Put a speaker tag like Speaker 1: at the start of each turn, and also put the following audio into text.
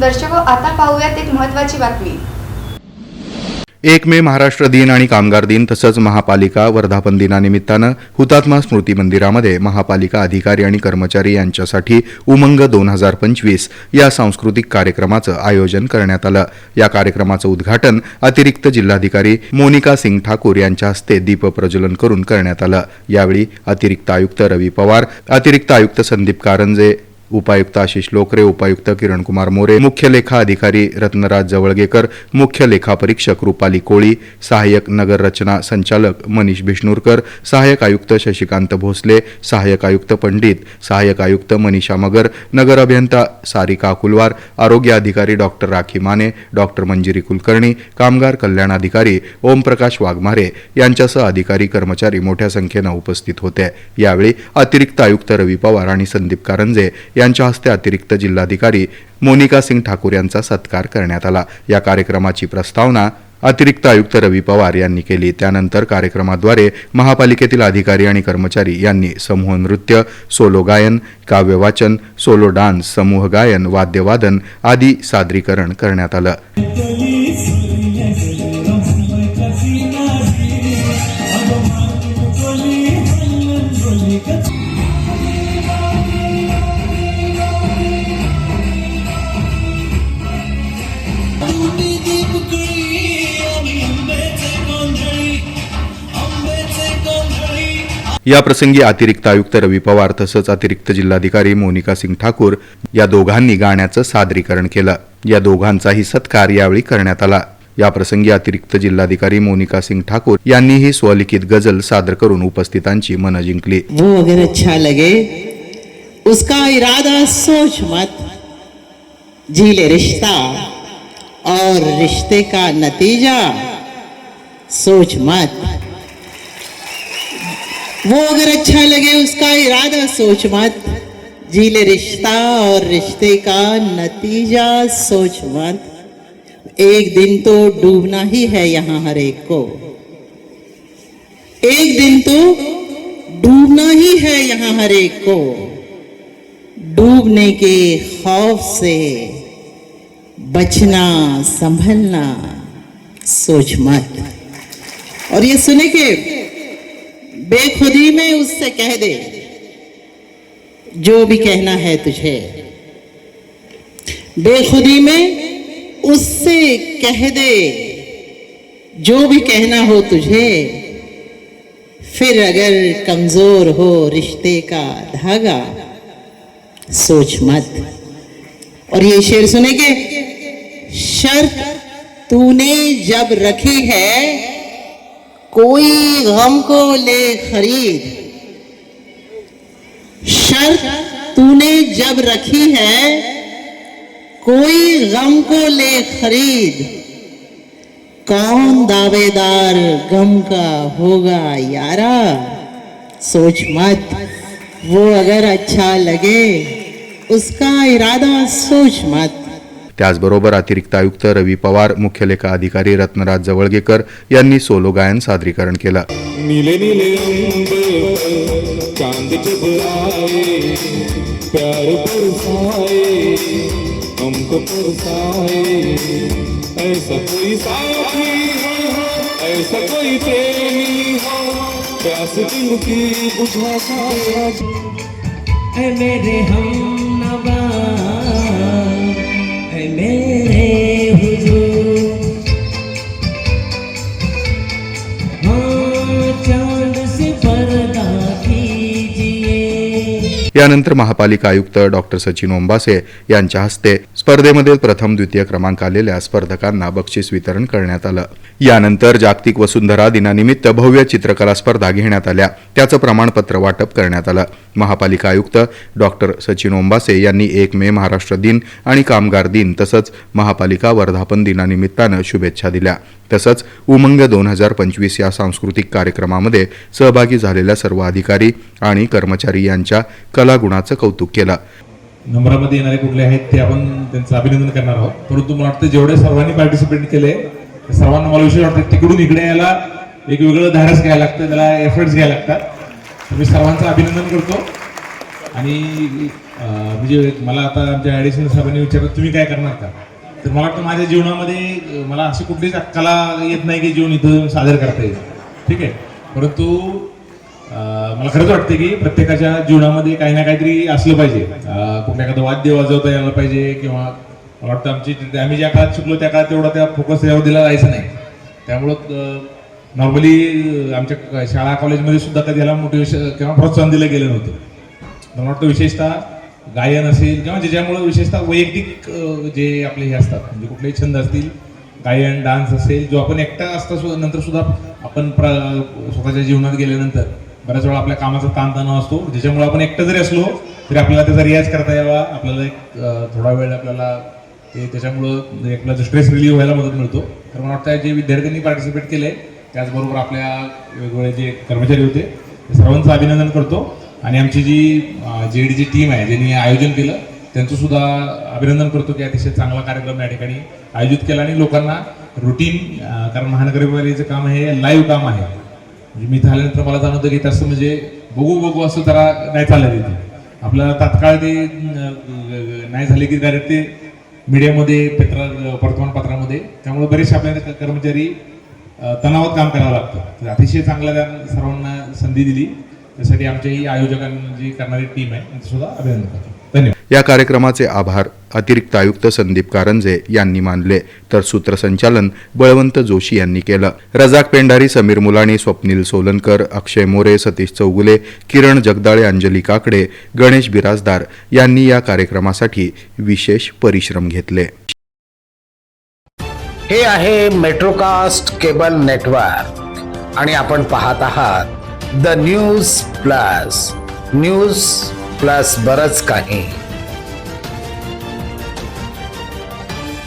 Speaker 1: दर्शक आता पाहूयात एक महत्वाची बातमी.
Speaker 2: एक मे महाराष्ट्र दिन आणि कामगार दिन तसंच महापालिका वर्धापन दिनानिमित्तानं हुतात्मा स्मृती मंदिरामध्ये महापालिका अधिकारी आणि कर्मचारी यांच्यासाठी उमंग दोन हजार पंचवीस या सांस्कृतिक कार्यक्रमाचं आयोजन करण्यात आलं. या कार्यक्रमाचं उद्घाटन अतिरिक्त जिल्हाधिकारी मोनिका सिंग ठाकूर यांच्या हस्ते दीप प्रज्वलन करून करण्यात आलं. यावेळी अतिरिक्त आयुक्त रवी पवार अतिरिक्त आयुक्त संदीप कारंजे उपायुक्त आशिष लोकरे उपायुक्त किरणकुमार मोरे मुख्य लेखा अधिकारी रत्नराज जवळगेकर मुख्य लेखा परीक्षक रुपाली कोळी सहाय्यक नगर रचना संचालक मनीष बिष्णूरकर सहाय्यक आयुक्त शशिकांत भोसले सहाय्यक आयुक्त पंडित सहाय्यक आयुक्त मनीषा मगर नगर अभियंता सारिका कुलवार आरोग्य अधिकारी डॉक्टर राखी माने डॉक्टर मंजिरी कुलकर्णी कामगार कल्याण अधिकारी ओमप्रकाश वाघमारे यांच्यासह अधिकारी कर्मचारी मोठ्या संख्येनं उपस्थित होते. यावेळी अतिरिक्त आयुक्त रवी पवार आणि संदीप कारंजे यांच्या हस्ते अतिरिक्त जिल्हाधिकारी मोनिका सिंग ठाकूर यांचा सत्कार करण्यात आला. या कार्यक्रमाची प्रस्तावना अतिरिक्त आयुक्त रवी पवार यांनी केली. त्यानंतर कार्यक्रमाद्वारे महापालिकेतील अधिकारी आणि कर्मचारी यांनी समूह नृत्य सोलो गायन काव्यवाचन सोलो डान्स समूह गायन वाद्यवादन आदी सादरीकरण करण्यात आलं. याप्रसंगी अतिरिक्त आयुक्त रवी पवार तसंच अतिरिक्त जिल्हाधिकारी मोनिका सिंग ठाकूर या दोघांनी गाण्याचं सादरीकरण केलं. या दोघांचाही सत्कार यावेळी करण्यात आला. या प्रसंगी अतिरिक्त जिल्हाधिकारी मोनिका सिंग ठाकूर यांनीही स्वलिखित गझल सादर करून उपस्थितांची मनं जिंकली.
Speaker 3: वो अगर अच्छा लगे उसका इरादा सोच मत। जी रिश्ता और रिश्ते का नतीजा सोच मत। वो अगर अच्छा लगे उसका इरादा सोच मत। जी ले रिश्ता और रिश्ते का नतीजा सोच मत। एक दिन तो डूबना ही है यहाँ हर एक को। एक दिन तो डूबना ही है यहाँ हर एक को। डूबने के खौफ से बचना, संभलना सोच मत। और ये सुने के बेखुदी में उससे कह दे, जो भी कहना है तुझे। बेखुदी में उससे कह दे, जो भी कहना हो तुझे। फिर अगर कमज़ोर हो रिश्ते का धागा, सोच मत। और ये शेर सुने के शर्त तूने जब रखी है कोई गम को ले खरीद। शर्त तूने जब रखी है, कोई गम को ले खरीद। कौन दावेदार गम का होगा यारा? सोच मत। वो अगर अच्छा लगे, उसका इरादा सोच मत।
Speaker 2: त्याचबरोबर अतिरिक्त आयुक्त रवी पवार मुख्य लेखा अधिकारी रत्नराज जवळगेकर यांनी सोलो गायन सादरीकरण केलं.
Speaker 4: नीले
Speaker 2: यानंतर महापालिका आयुक्त डॉक्टर सचिन ओंबासे यांच्या हस्ते स्पर्धेमध्ये प्रथम द्वितीय क्रमांक आलेल्या स्पर्धकांना बक्षीस वितरण करण्यात आलं. यानंतर जागतिक वसुंधरा दिनानिमित्त भव्य चित्रकला स्पर्धा घेण्यात आल्या. त्याचं प्रमाणपत्र वाटप करण्यात आलं. महापालिका आयुक्त डॉक्टर सचिन ओंबासे यांनी एक मे महाराष्ट्र दिन आणि कामगार दिन तसंच महापालिका वर्धापन दिनानिमित्तानं शुभेच्छा दिल्या. तसंच उमंग दोन हजार पंचवीस या सांस्कृतिक कार्यक्रमामध्ये सहभागी झालेल्या सर्व अधिकारी आणि कर्मचारी यांच्या कलागुणाचं कौतुक केलं.
Speaker 5: नंबरामध्ये येणारे कुठले आहेत ते आपण त्यांचं अभिनंदन करणार आहोत. परंतु मला वाटतं जेवढे सर्वांनी पार्टिसिपेट केले सर्वांना मला विषय वाटतं तिकडून इकडे यायला एक वेगळं धाडस घ्यायला लागतं त्याला एफर्ट्स घ्यायला लागतात. तर मी सर्वांचं अभिनंदन करतो. आणि म्हणजे मला आता आमच्या ॲडिशनल साहेबांनी विचारलं तुम्ही काय करणार का? तर मला वाटतं माझ्या जीवनामध्ये मला अशी कुठलीच कला येत नाही की जीवन इथं सादर करता येईल. ठीक आहे? परंतु मला खरंच वाटतं की प्रत्येकाच्या जीवनामध्ये काही ना काहीतरी असलं पाहिजे. कुठल्या एखादं वाद्य वाजवता यायला पाहिजे किंवा मला वाटतं आमची आम्ही ज्या काळात शिकलो त्या काळात तेवढा त्या फोकस यावर दिला जायचं नाही. त्यामुळं नॉर्मली आमच्या शाळा कॉलेजमध्ये सुद्धा कधी याला मोटिवेशन किंवा प्रोत्साहन दिलं गेलं नव्हतं. मला वाटतं विशेषतः गायन असेल किंवा ज्याच्यामुळं विशेषतः वैयक्तिक जे आपले हे असतात म्हणजे कुठलेही छंद असतील गायन डान्स असेल जो आपण एकटा असता सुद्धा नंतर सुद्धा आपण प्र स्वतःच्या जीवनात गेल्यानंतर बऱ्याच वेळा आपल्या कामाचा ताणतणाव असतो. ज्याच्यामुळे आपण एकटं जरी असलो तरी आपल्याला त्याचा रियाज करता यावा. आपल्याला एक थोडा वेळ आपल्याला ते त्याच्यामुळं एक आपला स्ट्रेस रिलीव्ह व्हायला मदत मिळतो. तर मला वाटतं जे विद्यार्थ्यांनी पार्टिसिपेट केले त्याचबरोबर आपल्या वेगवेगळे जे कर्मचारी होते ते सर्वांचं अभिनंदन करतो. आणि आमची जी जे डी जी टीम आहे ज्यांनी आयोजन केलं त्यांचं सुद्धा अभिनंदन करतो की अतिशय चांगला कार्यक्रम या ठिकाणी आयोजित केला. आणि लोकांना रुटीन कारण महानगरपालिकेचं काम हे लाईव्ह काम आहे. म्हणजे मी झाल्यानंतर मला जाणवतं की तसं म्हणजे बघू बघू असं जरा नाही चाललं तिथे. आपल्याला तात्काळ ते नाही झाले की डायरेक्ट ते मीडियामध्ये पत्र वर्तमानपत्रामध्ये. त्यामुळे बरेचसे आपल्याला कर्मचारी तणावात काम करावं लागतं. तर अतिशय चांगल्या त्या सर्वांना संधी दिली. त्यासाठी आमच्या ही म्हणजे करणारी टीम आहे. सुद्धा अभिनंदन करतो. धन्यवाद.
Speaker 2: या कार्यक्रमाचे आभार अतिरिक्त आयुक्त संदीप कारंजे यांनी मानले तर सूत्रसंचालन बळवंत जोशी यांनी केलं. रजाक पेंढारी समीर मुलाणी स्वप्नील सोलनकर अक्षय मोरे सतीश चौगुले किरण जगदाळे अंजली काकडे गणेश बिराजदार यांनी या कार्यक्रमासाठी विशेष परिश्रम घेतले.
Speaker 6: हे आहे मेट्रोकास्ट केबल नेटवर्क आणि आपण पाहत आहात the news plus. News plus बरंच काही.